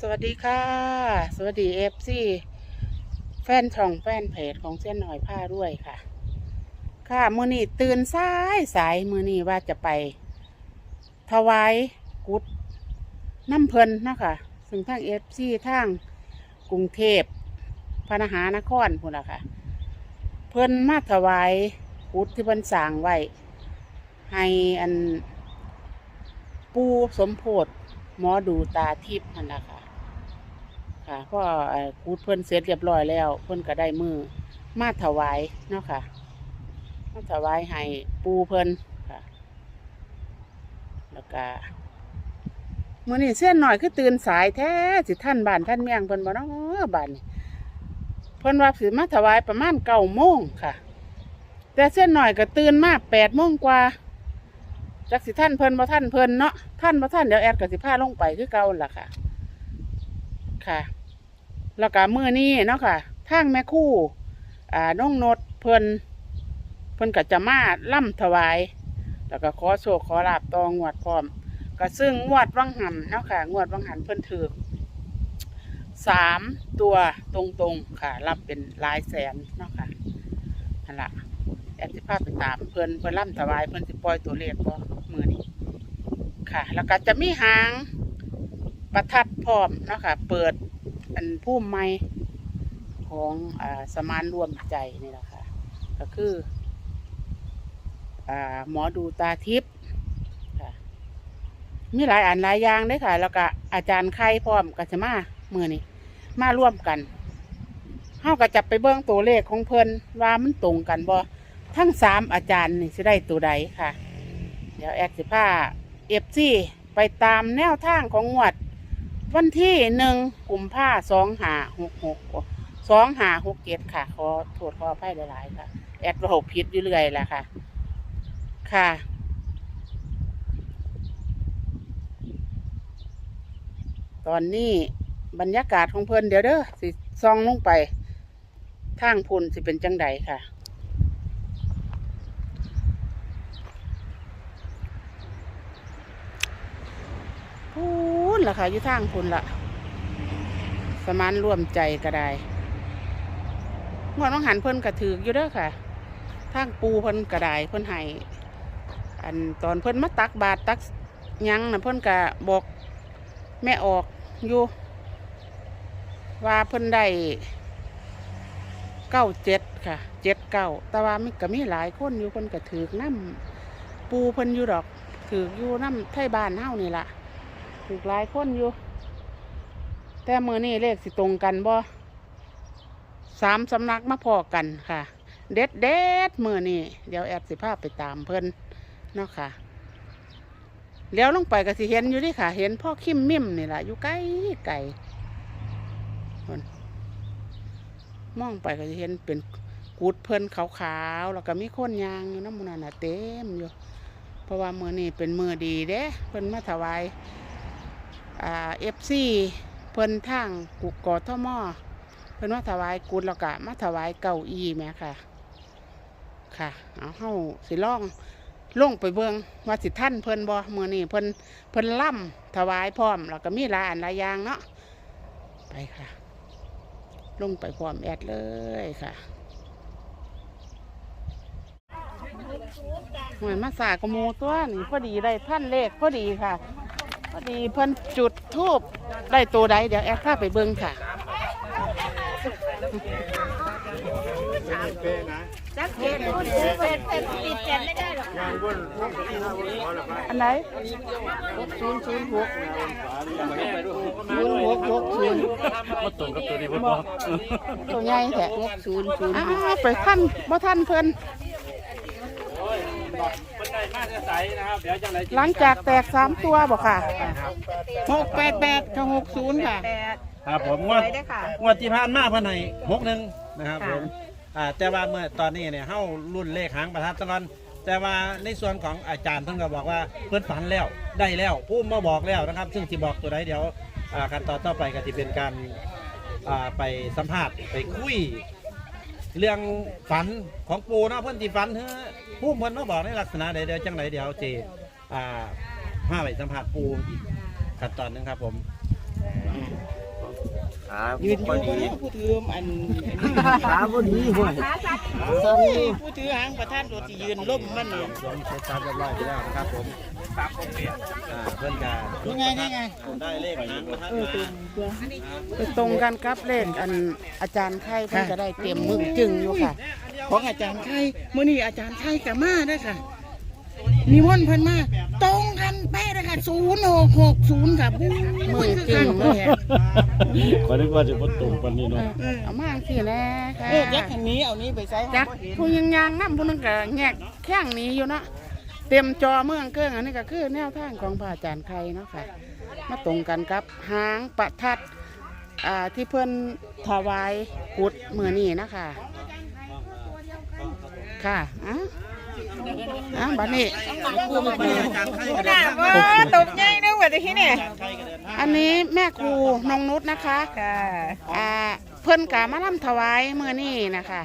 สวัสดีค่ะ สวัสดีเอฟซีแฟนช่องแฟนเพจของเส้นหน่อยผ้าด้วยค่ะ ค่ะมือนี้ตื่นสายสายมือนี้ว่าจะไป ถวายกุดน้ำเพลินเนาะคะซึ่งทางเอฟซีทางกรุงเทพพระนหานครพุ่นละค่ะ เพลินมาถวายกุดที่เพิ่นสร้างไว้ให้อันปูสมโพธหมอดูตาทิพย์นั่นแหละค่ะ ค่ะพอเอ่อกูดเพิ่นเสร็จเรียบร้อยแล้ว เพิ่นก็ได้มือมาถวายเนาะค่ะ มาถวายให้ปูเพิ่นค่ะ แล้วก็มื้อนี้เส้นหน่อยคือตื่นสายแท้สิท่านบ้านท่านเมียงเพิ่นบ่เนาะบ้านนี้เพิ่นว่าสิมาถวายประมาณเก้าโมงค่ะ แต่เส้นหน่อยก็ตื่นมาแปดโมงกว่าจักสิท่านเพิ่นบ่ท่านเพิ่นเนาะท่านบ่ท่านเดี๋ยวแอดก็สิพาลงไปคือเก่าล่ะค่ะ ค่ะ แล้วก็มือนี้เนาะค่ะทางแม่คู่ อ่าน้องนดเพิ่นเพิ่นก็จะมาล่ำถวาย แล้วก็ขอโชคขอลาบตองวดพร้อม ก็ซึ่งงวดวังหันเนาะค่ะ งวดวังหันเพิ่นถือสามตัวตรงๆค่ะ รับเป็นหลายแสนเนาะค่ะนั่นละแอดสิพาไปตามเพิ่นเพิ่นล่ำถวายเพิ่นสิปล่อยตัวเลขบ่มือนี้ค่ะ แล้วก็จะมีหาง ประทัดพร้อมเนาะค่ะเปิดอันผู้ใหม่ของอสมานรวมใจนี่แหละค่ะ ก็คืออหมอดูตาทิพย์มีหลายอันหลายอย่างเด้ค่ะ แล้วก็อาจารย์ไข่พร้อมก็จะมามือนี้มาร่วมกันเฮาก็จะไปเบิ่งตัวเลขของเพิ่นว่ามันตรงกันบ่ทั้งสามอาจารย์นี่จะได้ตัวใดค่ะ เดี๋ยวแอดสิพาเอฟซีไปตามแนวทางของงวด วันที่หนึ่งกุมภาสองหาหกหกสองหาหกเจ็ดค่ะ ขอโทษขออภัยหลายๆค่ะ แอดระหกพิษอยู่เรื่อยแหละค่ะ ค่ะตอนนี้บรรยากาศของเพิ่นเดี๋ยวเด้อสิซองลงไปทางพุ่นสิเป็นจังใดค่ะ พูน ล่ะค่ะอยู่ทางพุ่นละสมานร่วมใจก็ได้งวดน้องหันเพิ่นกระถืออยู่เด้อค่ะ ทางปูเพิ่นกระไดเพิ่นให้อันตอนเพิ่นมาตักบาทตักยังนะเพิ่นกะบอกแม่ออกอยู่ ว่าเพิ่นได้เก้าเจ็ดค่ะเจ็ดเก้าแต่ว่ามีก็มีหลายคนอยู่เพิ่นกระถือน้ำปูเพิ่นอยู่ดอกถืออยู่น้ำไทยบ้านเฮานี่ล่ะ ถูกหลายคนอยู่ แต่มือนี่เลขสิตรงกันบ่สามสำนักมาพอกันค่ะ เด็ดเด็ดมือนี่เดี๋ยวแอดสิภาพไปตามเพิ่นเนาะค่ะเลี้ยวลงไปก็สิเห็นอยู่นี่ค่ะ เห็นพ่อคิมมิมนี่แหละอยู่ไกล้ไกลพุ่นมองไปก็จะเห็นเป็นกูดเพิ่นขาวๆแล้วก็มีคนยางอยู่น้ำมันน่ะเต็มอยู่ เพราะว่ามือนี่เป็นมือดีเด้เพิ่นมาถวาย เอฟซีเพิ่นทางกุกกอทมอเพิ่นมาถวายกุดแล้วก็มาถวายเก้าอี้แม่ค่ะ ค่ะเอาเฮาสิล่องลงไปเบิงว่าสิท่านเพิ่นบ่มื้อนี้เพิ่นเพิ่นล่ำถวายพร้อมแล้วก็มีหลายอันหลายอย่างเนาะไปค่ะ ลงไปพร้อมแอดเลยค่ะหวยมาสากระโมตัวนี่พอดีได้ท่านเลขพอดีค่ะ พอดีเพิ่นจุดทูบได้ตัวใดเดี๋ยวแอดข้าไปเบิ่งค่ะจักเกตคนซื้อเป็นเป็นติดกันไม่ได้หรอกอันไหนหกศูนย์ศูนย์หกศูนย์หกหกศูนย์มาตรงกับตัวนี้พ่อบอกตัวใหญ่แท้หกศูนย์ศูนย์อ้าวไปท่านบ่ท่านเพิ่นมั นได้มาจะใสนะครับเดี๋ยวจังไรหลังจากแตกสามตัวบอกค่ะหกแปดแปดกับหกศูนย์ค่ะ แปด ครับผมงวดได้ค่ะ งวดที่ผ่านมาเพิ่นให้หกหนึ่งนะครับค่ะผมอ่าแต่ว่าเมื่อตอนนี้เนี่ยเฮารุ่นเลขหางประทัดตลอดแต่ว่าในส่วนของอาจารย์เพิ่นก็บอกว่าเพิ่นฝันแล้วได้แล้วผู้มาบอกแล้วนะครับ ซึ่งสิบอกตัวใดเดี๋ยวอ่าขั้นตอนต่อไปก็สิเป็นการอ่าไปสัมภาษณ์ไปคุย เรื่องฝันของปูเนาะเพื่อนที่ฝันเฮ้อผู้เพิ่นมาบอกในลักษณะใดเดียวจังไรเดียวเจอ่าพาไปสัมผัสปูอีกขั้นตอนหนึงครับผม ขายืนอพอยู่ดีผู้ถืออันขาพอดีห้วยผู้ถือหางประทัดรถที่ยืนล่มมันเนี่ยสวมเสร็จตามเรียบร้อยไปแล้วนะครับผมอ่าเพื่อนกันยังไงยังไงได้เลขหางประทัดมาไปตรงกันครับเลขอันอาจารย์ไข่เพิ่นก็ได้เตรียมมึงจึงอยู่ค่ะ ของอาจารย์ไข่มื้อนี้อาจารย์ไข่ก็มาเด้อค่ะนิมนต์เพิ่นมาตรงกัน เป๊ะเลยค่ะ0660ค่ะบู๊มึงจึงเลยอะขอนึกว่าจะบ่ตรงปานนี้เนาะเอามาสิแหล้วค่ะเออยักษ์คันนี้เอานี้ไปใส่จักผู้ยังยางน้ำผู้นึงก็แงกแข้งหนี้อยู่เนาะเต็มจอเมืองเครื่องอันนี้ก็คือแนวทางของพระอาจารย์ไข่เนาะค่ะ มาตรงกันกับหางประทัดอ่าที่เพิ่นถวายกุดมือนี้นะคะค่ะอะ อะบัดนี้อาจารย์ไข่ก็เดิน่ะนทางว่ามาตกใหญ่นึกว่าที่เนี่ยอาจารย์ไข่ก็เดินทางอันนี้แม่ครูนงนุชนะคะค่ะอ่าเพิ่นกะมาล่ำถวายมือนี้นะคะ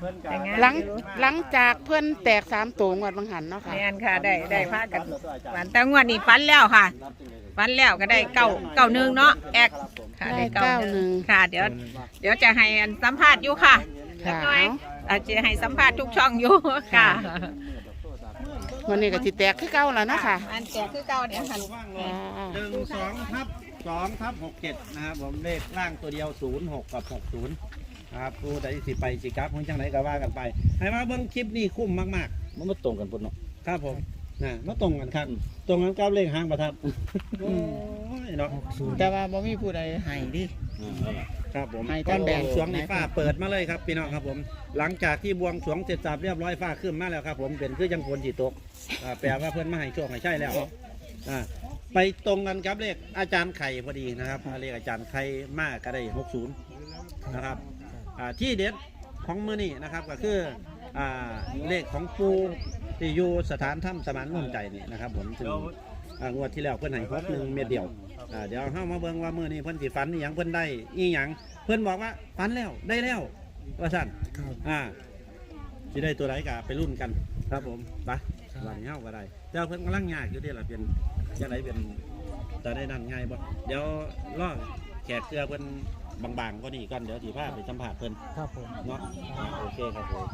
เพื่อนกันหลังหลังจากเพิ่นแตกสามตัวงวดบางหันเนาะค่ะแม่นค่ะได้ได้พากันฝันแต่งวดนี้ฝันแล้วค่ะฝันแล้วก็ได้เก้าเก้าหนึ่งเนาะแอกค่ะได้เก้าหนึ่งค่ะ เดี๋ยว เดี๋ยวจะให้อันสัมภาษณ์อยู่ค่ะค่ะน้อย อาจจะให้สัมภาษณ์ทุกช่องอยู่ค่ะ วันนี้ก็สิแตกคือเก่าแล้วเนาะค่ะอันแจกคือเก่าเนี่ยค่ะว่างลงหนึ่งสองทับสองทับหกเจ็ดนะครับผมเลขล่างตัวเดียวศูนย์หกกับหกศูนย์นะครับผู้ใดสิไปสิกลับของจังไหนก็ว่ากันไปให้มาเบิ่งคลิปนี้คุ้มมากมันบ่ตรงกันพุ่นเนาะๆครับผมนะมาตรงกันครับ ตรงกันกับเลขหางประทัดโอ้ยเนาะแต่ว่าบ่มีผู้ใดให้ดิ ครับผมให้ก่ท่าอนนแบ่บวงงสรวงนี่ฟ้าเปิดมาเลยครับพี่น้องครับผม หลังจากที่บวงสรวงเสร็จสับเรียบร้อยฟ้าขึ้นมาแล้วครับ ผมเป็นคือยังฝนจีตกอ่าแปลว่าเพื่อนมาให้โชคให้ใช่แล้วอ่าไปตรงกันกับเลขอาจารย์ไข่พอดีนะครับเลขอาจารย์ไข่มากก็ได้หกศูนย์นะครับอ่าที่เด็ดของมือนี่นะครับก็คืออ่าเลขของปูที่อยู่สถานถ้ำสมานร่วมใจนี่นะครับ ผมถึงอ่างวดที่แล้วเพื่อนให้หกหนึ่งเม็ดเดียว อ่าเดี๋ยวเข้ามาเบิ่งว่ามือนี้เพื่อนสิฝันอหย่างเพื่อนได้อีหยังเพื่อนบอกว่าฝันแล้วได้แล้วว่าสั่นอ่าสิได้ตัวไหนกะไปรุ่นกัน ครับผมไปวันนี้เข้าก็ได้เดี๋ยวเพื่อนกำลังยากอยู่เดียวล่ะเป็นจะไหนเป็นจะได้นั่นง่ายบ่เดี๋ยวล่อแขกเกลือเพื่อนบางๆก็นี่ก่อนเดี๋ยวสีผ้าไปสัมผัสเพื่อนครับผมเนาะอ่าโอเคครับผม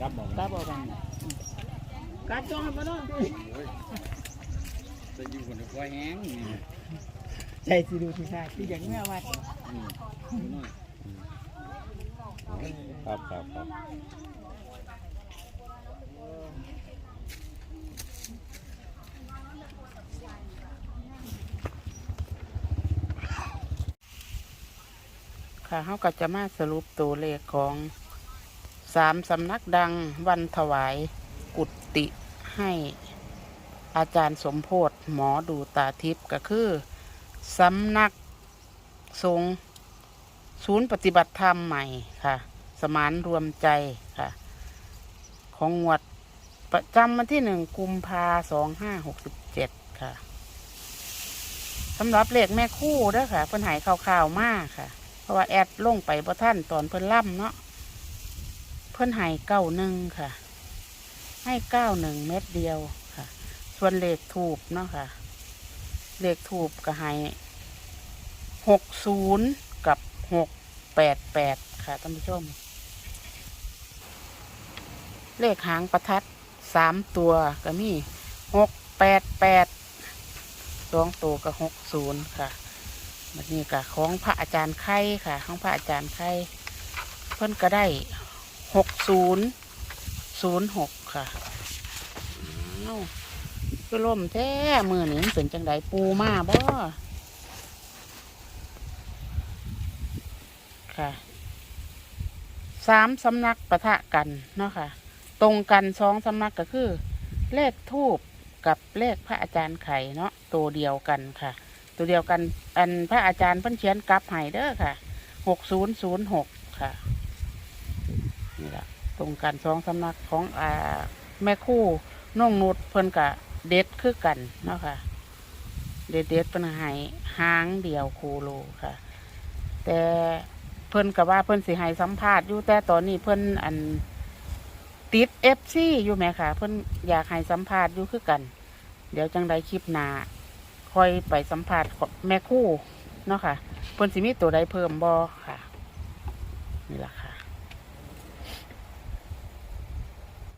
ครับบอก ตาบ่บังการจ้องให้มานอนดิจะอยู่คนควายแห้งใจสิดูสิค่ะที่อย่างเมื่อวัดครับครับครับค่ะเขาก็จะมาสรุปตัวเลขของสามสำนักดังวันถวาย กุฏิให้อาจารย์สมโพธหมอดูตาทิพย์ก็คือสำนักสงฆ์ศูนย์ปฏิบัติธรรมใหม่ค่ะ สมานรวมใจค่ะ ของงวดประจำวันที่หนึ่งกุมภาสองห้าหกสิบเจ็ดค่ะสำหรับเลขแม่คู่เด้อค่ะเพิ่นหายข่าวๆมากค่ะ เพราะว่าแอดลงไปบ่ท่านตอนเพิ่นล่ำเนาะเพิ่นหายเก้าหนึ่งค่ะ ให้เก้าหนึ่งเม็ดเดียวค่ะ ส่วนเลขถูกเนาะค่ะ เลขถูกก็ให้หกศูนย์กับหกแปดแปดค่ะท่านผู้ชม เลขหางประทัดสามตัวก็มีหกแปดแปดสองตัวก็หกศูนย์ค่ะมันนี่ก็ของพระอาจารย์ไข่ค่ะ ของพระอาจารย์ไข่เพิ่นก็ได้หกศูนย์ ศูนย์หกค่ะเอ้าก็ล่มแท้มือนี่มันเป็นจังไดปูมาบ่ค่ะสามสำนักปะทะกันเนาะค่ะ ตรงกันสองสำนักก็คือ เลขทูบกับเลขพระอาจารย์ไข่เนาะตัวเดียวกันค่ะ ตัวเดียวกันอันพระอาจารย์เพิ่นเขียนกลับให้เด้อค่ะหกศูนย์ศูนย์หกค่ะนี่แหละ รงกันสองสำนักของอ่าแม่คู่น้องนุดเพิ่นกะเด็ดคือกันเนาะค่ะ เด็ดเด็ดเพิ่นให้หางเดียวคูโลค่ะ แต่เพิ่นกับว่าเพิ่นสิให้สัมภาษณ์อยู่แต่ตอนนี้เพิ่นอันติดเอฟซีอยู่ไหมค่ะ เพิ่นอยากให้สัมภาษณ์อยู่คือกัน เดี๋ยวจังใดคลิปหนาคอยไปสัมผัสแม่คู่เนาะค่ะเพิ่นสิมีตัวใดเพิ่มบ่ค่ะนี่แหละค่ะ